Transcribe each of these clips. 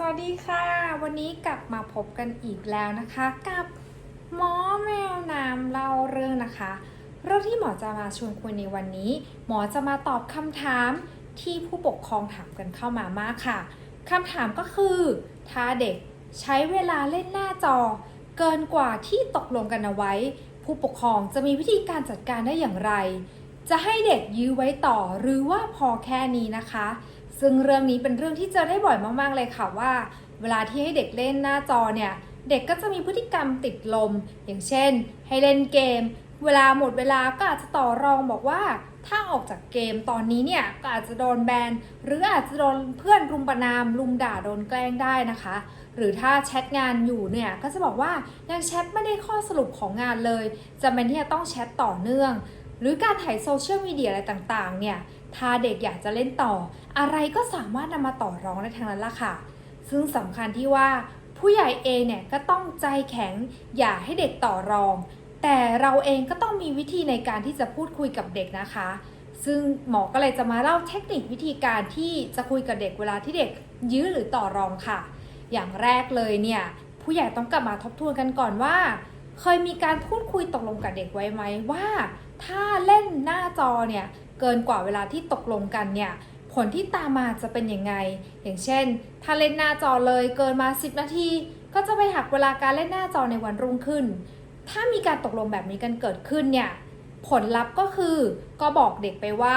สวัสดีค่ะ วันนี้กลับมาพบกันอีกแล้วนะคะ กับหมอแมวน้ำเล่าเรื่องนะคะ เรื่องที่หมอจะมาชวนคุยในวันนี้ หมอจะมาตอบคำถามที่ผู้ปกครองถามกันเข้ามามากค่ะคำถามก็คือถ้าเด็กใช้เวลาเล่นหน้าจอ เกินกว่าที่ตกลงกันเอาไว้ ผู้ปกครองจะมีวิธีการจัดการได้อย่างไร จะให้เด็กยื้อไว้ต่อหรือว่าพอแค่นี้นะคะ ซึ่งเรื่องนี้เป็นเรื่องที่เจอได้บ่อยมาก ๆ เลยค่ะว่า เวลาที่ให้เด็กเล่นหน้าจอเนี่ย เด็กก็จะมีพฤติกรรมติดลม อย่างเช่น ให้เล่นเกม เวลาหมดเวลาก็อาจจะต่อรองบอกว่า ถ้าออกจากเกมตอนนี้เนี่ยก็อาจจะโดนแบนหรืออาจจะโดนเพื่อนรุมประนามรุมด่าโดนแกล้งได้นะคะ หรือถ้าแชทงานอยู่เนี่ยก็จะบอกว่ายังแชทไม่ได้ข้อสรุปของงานเลยจำเป็นที่จะต้องแชทต่อเนื่อง หรือการถ่ายโซเชียลมีเดียอะไรต่างๆเนี่ย ถ้าเด็กอยากจะเล่นต่อ อะไรก็สามารถนำมาต่อรองได้ทั้งนั้นละค่ะ ซึ่งสำคัญที่ว่าผู้ใหญ่เองเนี่ยก็ต้องใจแข็งอย่าให้เด็กต่อรอง แต่เราเองก็ต้องมีวิธีในการที่จะพูดคุยกับเด็กนะคะ ซึ่งหมอก็เลยจะมาเล่าเทคนิควิธีการที่จะคุยกับเด็กเวลาที่เด็กยื้อหรือต่อรองค่ะ อย่างแรกเลยเนี่ยผู้ใหญ่ต้องกลับมาทบทวนกันก่อนว่า เคยมีการพูดคุยตกลงกับเด็กไว้ไหมว่า ถ้าเล่นหน้าจอเนี่ยเกินกว่าเวลาที่ตกลงกันเนี่ยผลที่ตามมาจะเป็นยังไง อย่างเช่น ถ้าเล่นหน้าจอเลยเกินมา 10 นาที ก็จะไปหักเวลาการเล่นหน้าจอในวันรุ่งขึ้น ถ้ามีการตกลงแบบนี้กันเกิดขึ้นเนี่ยผลลัพธ์ก็คือ ก็บอกเด็กไปว่า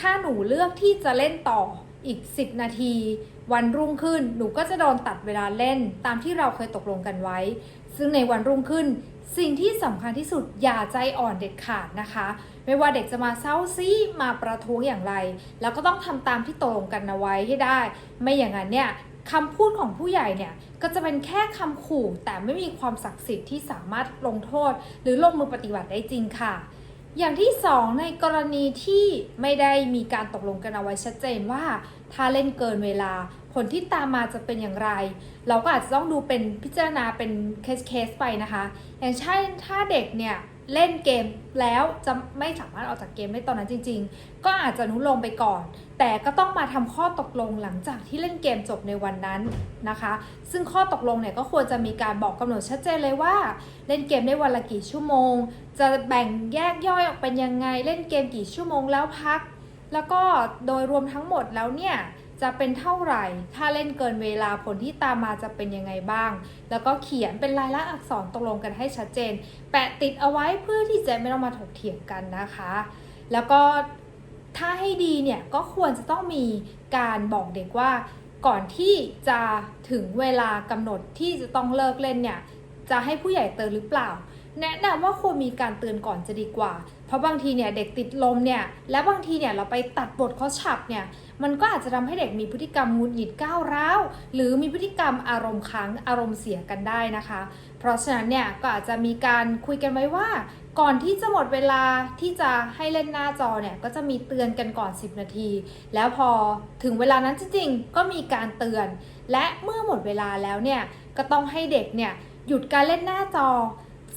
ถ้าหนูเลือกที่จะเล่นต่ออีก 10 นาที วันรุ่งขึ้นหนูก็จะโดนตัดเวลาเล่นตามที่เราเคยตกลงกันไว้ ซึ่งในวันรุ่งขึ้นสิ่งที่สำคัญที่สุดอย่าใจอ่อนเด็ดขาดนะคะ ไม่ว่าเด็กจะมาเศร้าซีมาประท้วงอย่างไร แล้วก็ต้องทำตามที่ตกลงกันเอาไว้ให้ได้ ไม่อย่างนั้นเนี่ยคำพูดของผู้ใหญ่เนี่ยก็จะเป็นแค่คำขู่แต่ไม่มีความศักดิ์สิทธิ์ที่สามารถลงโทษ หรือลงมือปฏิบัติได้จริงค่ะ อย่างที่สองในกรณีที่ไม่ได้มีการตกลงกันเอาไว้ชัดเจนว่า ถ้าเล่นเกินเวลาผลที่ตามมาจะเป็นอย่างไร เราก็อาจจะต้องดูเป็นพิจารณาเป็นเคสเคสไปนะคะ อย่างเช่นถ้าเด็กเนี่ยเล่นเกมแล้วจะไม่สามารถออกจากเกมได้ตอนนั้นจริง ๆ ก็อาจจะนุโลมไปก่อน แต่ก็ต้องมาทำข้อตกลงหลังจากที่เล่นเกมจบในวันนั้นนะคะ ซึ่งข้อตกลงเนี่ยก็ควรจะมีการบอกกำหนดชัดเจนเลยว่า เล่นเกมได้วันละกี่ชั่วโมง จะแบ่งแยกย่อยออกเป็นยังไง เล่นเกมกี่ชั่วโมงแล้วพัก แล้วก็โดยรวมทั้งหมดแล้วเนี่ย จะเป็นเท่าไหร่ ถ้าเล่นเกินเวลาผลที่ตามมาจะเป็นยังไงบ้าง แล้วก็เขียนเป็นลายลักษณ์อักษรตกลงกันให้ชัดเจน แปะติดเอาไว้เพื่อที่จะไม่ต้องมาถกเถียงกันนะคะ แล้วก็ถ้าให้ดีเนี่ยก็ควรจะต้องมีการบอกเด็กว่าก่อนที่จะถึงเวลากำหนดที่จะต้องเลิกเล่นเนี่ยจะให้ผู้ใหญ่เตือนหรือเปล่า แนะนำว่าควรมีการเตือนก่อนจะดีกว่า เพราะบางทีเนี่ยเด็กติดลมเนี่ยและบางทีเนี่ยเราไปตัดบทเขาฉับเนี่ยมันก็อาจจะทำให้เด็กมีพฤติกรรมงุดหงิดก้าวร้าวหรือมีพฤติกรรมอารมณ์ค้างอารมณ์เสียกันได้นะคะ เพราะฉะนั้นเนี่ยก็อาจจะมีการคุยกันไว้ว่า ก่อนที่จะหมดเวลาที่จะให้เล่นหน้าจอเนี่ยก็จะมีเตือนกันก่อน 10 นาที แล้วพอถึงเวลานั้นจริงๆก็มีการเตือน และเมื่อหมดเวลาแล้วเนี่ยก็ต้องให้เด็กเนี่ยหยุดการเล่นหน้าจอ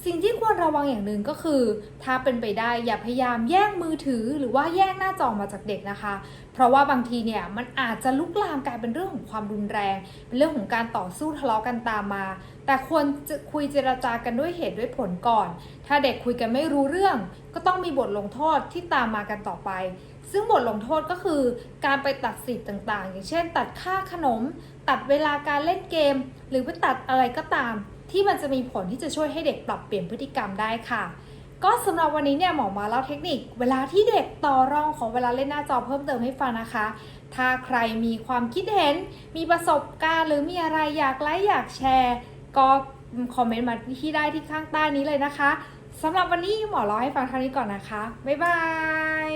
สิ่งที่ควรระวังอย่างหนึ่งก็คือ ถ้าเป็นไปได้อย่าพยายามแย่งมือถือหรือว่าแย่งหน้าจอมาจากเด็กนะคะ เพราะว่าบางทีเนี่ยมันอาจจะลุกลามกลายเป็นเรื่องของความรุนแรง เป็นเรื่องของการต่อสู้ทะเลาะกันตามมา แต่ควรจะคุยเจรจากันด้วยเหตุด้วยผลก่อน ถ้าเด็กคุยกันไม่รู้เรื่อง ก็ต้องมีบทลงโทษที่ตามมากันต่อไป ซึ่งบทลงโทษก็คือ การไปตัดสิทธิ์ต่างๆ อย่างเช่น ตัดค่าขนม ตัดเวลาการเล่นเกม หรือไปตัดอะไรก็ตาม ที่มันจะมีผลที่จะช่วยให้เด็กปรับเปลี่ยนพฤติกรรมได้ค่ะ ก็สำหรับวันนี้เนี่ยหมอมาเล่าเทคนิค เวลาที่เด็กต่อรองของเวลาเล่นหน้าจอเพิ่มเติมให้ฟังนะคะ ถ้าใครมีความคิดเห็น มีประสบการณ์ หรือมีอะไรอยากไลค์อยากแชร์ ก็คอมเมนต์มาที่ได้ที่ข้างใต้นี้เลยนะคะสำหรับวันนี้หมอเล่าให้ฟังเท่านี้ก่อนนะคะ บ๊ายบาย